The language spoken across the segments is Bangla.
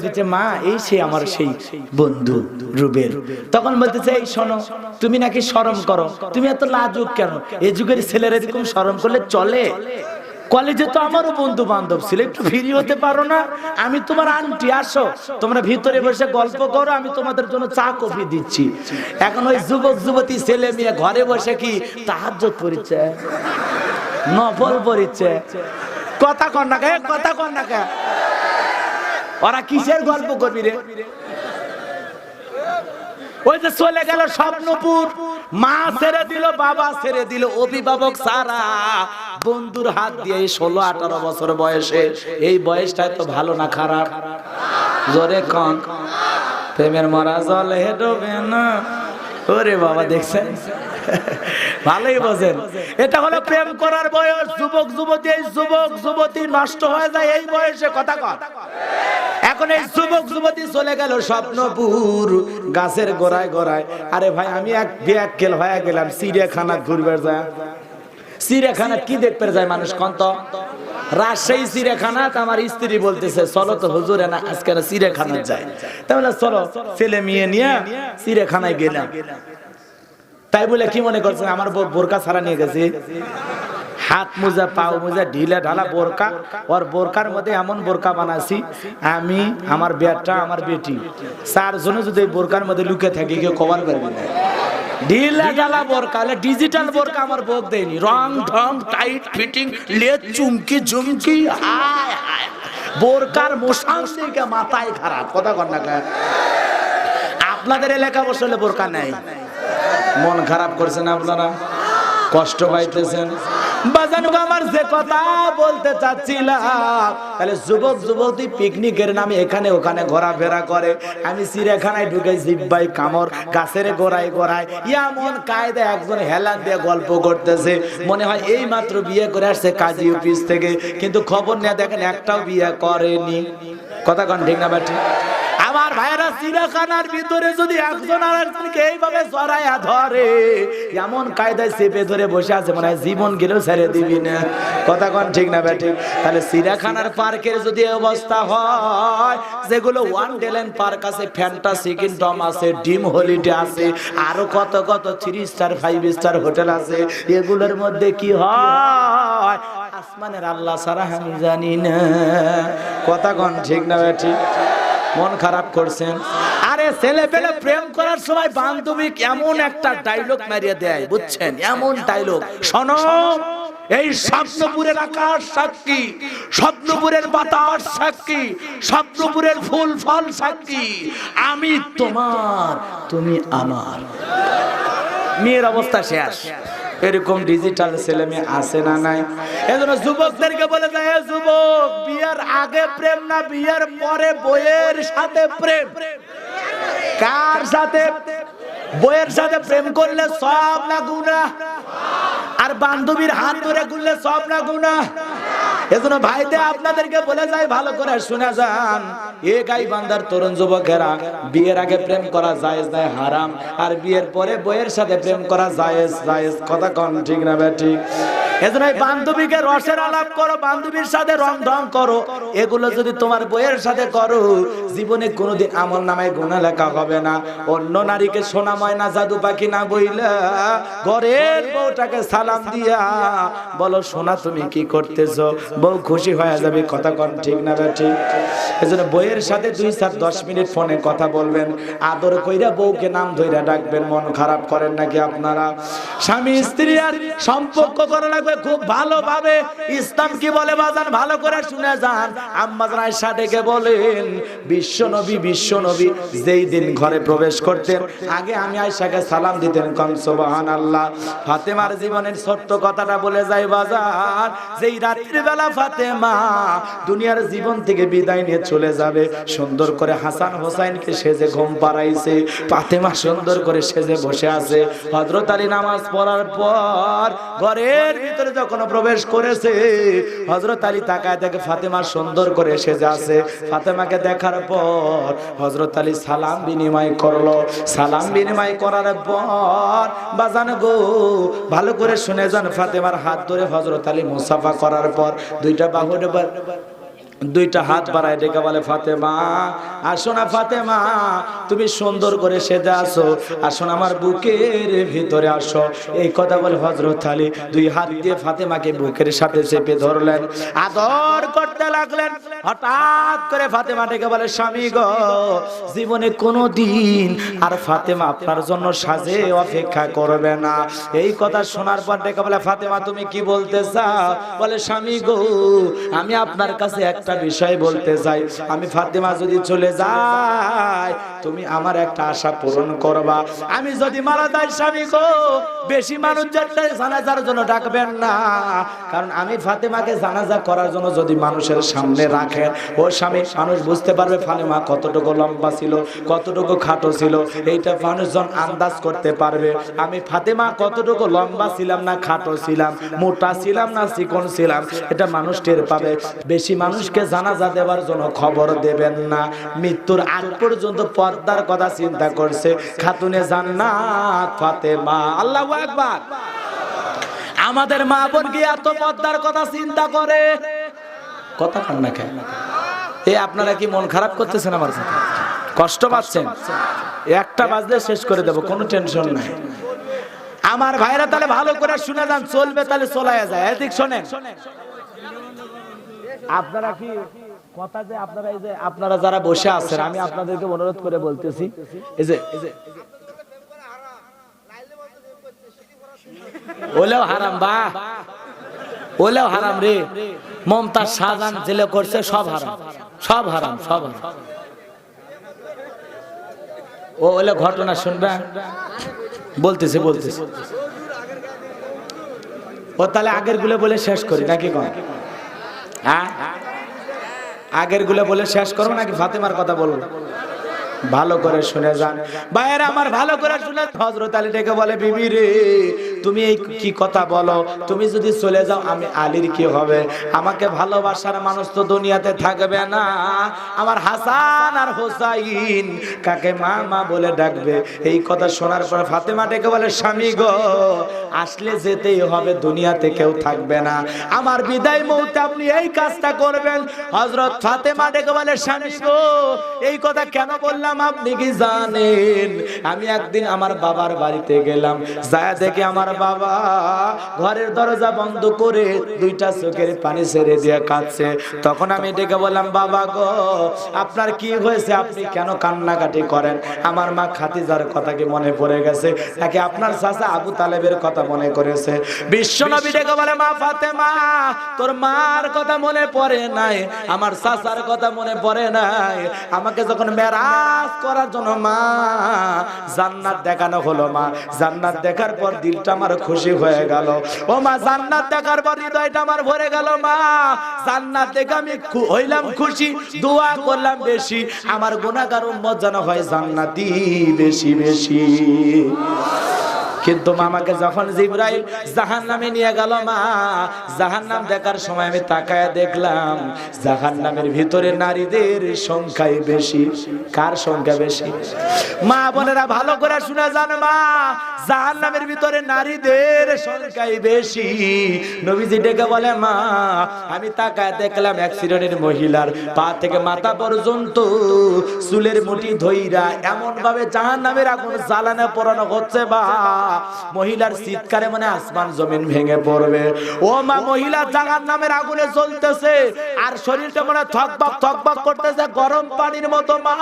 আমি তোমার আন্টি, আসো। তোমরা ভিতরে বসে গল্প করো, আমি তোমাদের জন্য চা, কফি দিচ্ছি। এখন ওই যুবক, যুবতী ছেলে মেয়ে ঘরে বসে কি? তাহাজ পরিচয় নফল পরিচয় কথা না কথা কর না কে? ওরা কিসের গল্প করবি রে? ওই যে চলে গেল স্বপ্নপুর। মা ছেড়ে দিল, বাবা ছেড়ে দিল। অভিভাবক সারা বন্ধুর হাত দিয়ে ষোলো, আঠারো বছর বয়সে, এই বয়সটা তো ভালো না খারাপ? জোরে কন। প্রেমের মরা জলে ডোবে না। ওরে বাবা, দেখছেন? ভালোই বোঝেন। এটা হলো প্রেম করার বয়স। যুবক, যুবতী যুবক, যুবতী নষ্ট হয়ে যায় এই বয়সে। কথা কর এখন এই যুবক যুবতী চলে গেল স্বপ্নপুর, গাছের গোড়ায় গোড়ায়। আরে ভাই, আমি এক ব্যাকেল হয়ে গেলাম চিড়িয়াখানা ঘুরবে যায়। চিড়িয়াখানা কি দেখতে যায় মানুষ কন্ত রাজশাহী চিড়িয়াখানা আমার স্ত্রী বলতেছে, চলো তো হুজুরে না, আজকে চিড়িয়াখানা যায় তাহলে চলো, ছেলে মেয়ে নিয়ে চিড়িয়াখানায় গেলাম। তাই বলে কি মনে করছেন, আমার বোরকা ছাড়া নিয়ে গেছে? হাত মোজা পাও মোজা ঢিলা ঢালা বোরকা। ওর বোরকার মধ্যে এমন বোরকা বানাছি আমি আমার বেটা। আমার বেটি। চারজনে যদি এই বোরকার মধ্যে লুকে থাকি কেউ কভার করবে না। ঢিলা ঢালা বোরকা ডিজিটাল বোরকা আমার বোক দেয়নি। রং ঢং টাইট ফিটিং লেজ চুমকি ঝুমকি হায় হায়। বোরকার মশান থেকে মাথায় খারাপ। কথা কর না? আপনাদের এলাকা বসলে বোরকা নাই। মন খারাপ করছেন আপনারা? কষ্ট পাইতেছেন। ঘোরাফেরা করে। আমি চিড়িয়াখানায় ঢুকে গাছের গোড়ায় একজন হেলান দিয়ে গল্প করতেছে। মনে হয় এই মাত্র বিয়ে করে আসছে কাজী অফিস থেকে। কিন্তু খবর নিয়ে দেখেন একটাও বিয়ে করেনি। কথা কন, ঠিক না, বাটি? আমার ভাইরা চিড়িয়াখানার ভিতরে যদি একজন আর একজনকে এইভাবে জড়াইয়া ধরে, এমন কায়দায় চেপে ধরে বসে আছে মানে জীবন গেলেও ছেড়ে দিবি না। কথা কন ঠিক না ব্যাঠিক তাহলে চিড়িয়াখানার পার্কের যদি অবস্থা হয়, যেগুলো ওয়ান ডেলেন পার্ক আছে, ফ্যান্টাসি কিংডম আছে, ডিম হলিডে আছে, আরও কত কত three star, five star hotel আছে, এগুলোর মধ্যে কি হয়? আসমানের আল্লাহ সারা আমি জানি না। কথা কন ঠিক না ব্যাঠিক মন খারাপ করছেন। আরে ছেলে পেলে প্রেম করার সময় বান্ধবী এমন একটা ডায়লগ মারিয়ে দেয়, বুঝছেন? এমন ডায়লগ শোনো, এই স্বপ্নপুরের আকাশ সাক্ষী, স্বপ্নপুরের বাতাস সাক্ষী, স্বপ্নপুরের ফুল ফল সাক্ষী। আমি তোমার, তুমি আমার। মেয়ের অবস্থা শেষ। এরকম ডিজিটাল ছেলে মেয়ে আছে না নাই? এজন্য যুবকদেরকে বলে "এ যুবক বিয়ের আগে প্রেম না বিয়ের পরে বইয়ের সাথে প্রেম? কার সাথে? বইয়ের সাথে প্রেম করলে সব না গুণা আর বান্ধবীর হাত ধরে ঘুরলে সব না গুণা এজন্য ভাইতে আপনাদেরকে বলে যাই, ভালো করে শুনে যান। এ গাই বান্দার তরুণ যুবকেরা, বিয়ের আগে প্রেম করা জায়েজ নাই হারাম। আর বিয়ের পরে বইয়ের সাথে প্রেম করা জায়েজ জায়েজ। কথা কন ঠিক না ঠিক সালাম দিয়া বলো, সোনা, তুমি কি বউ খুশি হয়ে যাবে, কথা ঠিক না ঠিক এজন্য বইয়ের সাথে দুই চার দশ মিনিট ফোনে কথা বলবেন। আদর কইরা বউকে নাম ধইরা ডাকবেন, মন খারাপ করেন নাকি আপনারা? স্বামী স্ত্রী আর সম্পর্ক করা লাগবে খুব ভালোভাবে ইসলাম কি বলে বাজান? ভালো করে শুনে যান। আম্মা আয়েশা ডেকে বলেন, বিশ্ব নবী বিশ্ব নবী, যেই দিন ঘরে প্রবেশ করতেন, আগে আমি আয়েশাকে সালাম দিতেন, কন সুবহানাল্লাহ। ফাতেমার জীবনের ছোট্ট কথাটা বলে যাই বাজার যেই রাত্রি বেলা ফাতেমা দুনিয়ার জীবন থেকে বিদায় নিয়ে চলে যাবে, সুন্দর করে হাসান হোসাইনকে সেজে ঘুম পাড়াইছে, ফাতেমা সুন্দর করে সেজে বসে আছে। হযরত আলী নামাজ পড়ার পর ঘরের ভিতরে যখন প্রবেশ করেছে হজরত আলী তাকায় দেখে ফাতেমা সুন্দর করে সেজে আছে। ফাতেমাকে দেখার পর হজরত আলী সালাম বিনিময় করল। সালাম বিনিময় করার পর, বাজান গো, ভালো করে শুনে যান ফাতেমার হাত ধরে হজরত আলী মুসাফা করার পর। দুইটা বাহুর দুইটা হাত বাড়ায় ডেকে বলে, ফাতেমা, আসো না ফাতেমা, তুমি সুন্দর করে সেজে আসো আসো না আমার বুকের ভিতরে আসো। এই কথা বলে হজরত আলী দুই হাত দিয়ে ফাতেমাকে বুকের সাথে চেপে ধরলেন। আদর করতে লাগলেন। হঠাৎ করে ফাতেমা ডেকে বলে, স্বামী গো, জীবনে কোনো দিন আর ফাতেমা আপনার জন্য সাজে অপেক্ষা করবে না। এই কথা শোনার পর ডেকে বলে, ফাতেমা, তুমি কি বলতে চাও? বলে, স্বামী গো, আমি আপনার কাছে বিষয় বলতে চাই। আমি ফাতেমা যদি চলে যাই তুমি আমার একটা আশা পূরণ করবা। আমি যদি মারা যাই স্বামী গো, বেশি মানুষ জানাজার জন্য ডাকবেন না। কারণ আমি ফাতেমাকে জানাজা করার জন্য যদি মানুষের সামনে রাখেন ও স্বামী, মানুষ বুঝতে পারবে ফাতেমা কতটুকু লম্বা ছিল, কতটুকু খাটো ছিল। এইটা মানুষজন আন্দাজ করতে পারবে। আমি ফাতেমা কতটুকু লম্বা ছিলাম না খাটো ছিলাম, মোটা ছিলাম না চিকন ছিলাম, এটা মানুষ টের পাবে। বেশি মানুষকে জানাজা দেওয়ার জন্য খবর দেবেন না। মৃত্যুর আগ পর্যন্ত পর্দার কথা চিন্তা করছে। খাতুনে জান্নাত, ফাতেমা, আল্লাহু আকবার। আমাদের মা বোন কি এত পর্দার কথা চিন্তা করে? কথা কান না কেন? এ, আপনারা কি মন খারাপ করতেছেন আমার সাথে কষ্ট পাচ্ছেন? একটা বাজলে শেষ করে দেব, কোনো টেনশন নাই। আমার ভাইরা তাহলে ভালো করে শুনে যান, চলবে তাহলে চলায় যায়। এদিক শোনেন। আপনারা কি কথা যে আপনারা এই যে আপনারা যারা বসে আছেন, আমি আপনাদেরকে অনুরোধ করে বলতেছি, এই যে ওলেও হারাম বা। ওলেও হারাম রে। মমতাজ শাহজাহান জেলে করছে, সব হারাম। সব হারাম সব হারাম। ও ওলে ঘটনা শুনবে? বলতেছে বলতেছে। ও তাহলে আগেরগুলো বলে শেষ করি, নাকি কন হ্যাঁ? আগেরগুলো বলে শেষ করব নাকি ফাতেমার কথা বলব ভালো করে শুনে যান। বাইরে আমার ভালো করে শুনে হজরত আলী ডেকে বলে, বিবি রে, তুমি এই কি কথা বলো? তুমি যদি চলে যাও, আমি আলীর কি হবে? আমাকে ভালোবাসার মানুষ তো দুনিয়াতে থাকবে না। আমার হাসান আর হোসাইন কাকে মা মা বলে ডাকবে? এই কথা শোনার পর ফাতেমা ডেকে বলে, স্বামী গো, আসলে যেতেই হবে, দুনিয়াতে কেউ থাকবে না। আমার বিদায় মুহূর্তে আপনি এই কাজটা করবেন। হজরত ফাতেমা ডেকে বলে, স্বামী গো, এই কথা কেন বললাম আপনি কি জানেন? আমি একদিন আমার বাবার বাড়িতে গেলাম। যায় দেখে আমার বাবা ঘরের দরজা বন্ধ করে দুইটা চোখের পানি ছেড়ে দিয়ে কাঁদছে। তখন আমি ডেকে বললাম, বাবা গো, আপনার কি হয়েছে? আপনি কেন কান্নাকাটি করেন? আমার মা খাতিজার কথা কি মনে পড়ে গেছে? নাকি আপনার চাচা আবু তালেবের কথা মনে করেছে? বিশ্ব নবী ডেকে বলে, মা ফাতেমা, তোর মার কথা মনে পড়ে নাই, আমার চাচার কথা মনে পড়ে নাই। আমাকে যখন মেরাজ করার জন্য মা, জান্নাত দেখানো হলো মা। জান্নাত দেখার পর দিলটা আমার খুশি হয়ে গেল। ও মা, জান্নাত দেখার পর হৃদয়টা আমার ভরে গেল মা। জান্নাত দেখে আমি হইলাম খুশি, দোয়া করলাম বেশি। আমার গুণাগার উম্মত যেন হয় জান্নাতি, বেশি বেশি। কিন্তু মামাকে যখন জিব্রাইল জাহান নামে নিয়ে গেল মা জাহান নাম দেখার সময় আমি তাকায় দেখলাম জাহান নামের ভিতরে নারীদের সংখ্যাই বেশি। কার সংখ্যা বেশি? মা বোনেরা, ভালো করে শুনে যান মা জাহান নামের ভিতরে নারীদের সংখ্যাই বেশি। নবীজি ডেকে বলে, মা, আমি তাকায় দেখলাম শ্রেণির মহিলার পা থেকে মাথা পর্যন্ত চুলের মুঠি ধইরা এমন ভাবে জাহান নামের আগুন জ্বালানো পড়ানো হচ্ছে বা মহিলার চিৎকারে মানে আসমান জমিন ভেঙে পড়বে। ও মা, মহিলা জাহান নামের আগুনে জ্বলতেছে, আর শরীরটা মানে থকবক থকবক করতেছে, গরম পানির মতো, মা।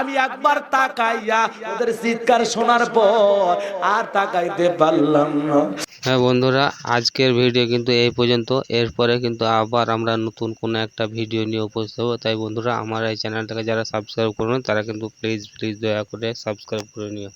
আমি একবার তাকাইয়া ওদের চিৎকার শোনার পর আর তাকাইতে পারলাম না। হ্যাঁ বন্ধুরা, আজকের ভিডিও কিন্তু এই পর্যন্ত। এরপরে কিন্তু আবার আমরা নতুন কোনো একটা ভিডিও নিয়ে উপস্থিত হব। তাই বন্ধুরা, আমার এই চ্যানেলটাকে যারা সাবস্ক্রাইব করবেন তারা কিন্তু প্লিজ প্লিজ দয়া করে সাবস্ক্রাইব করে নিও।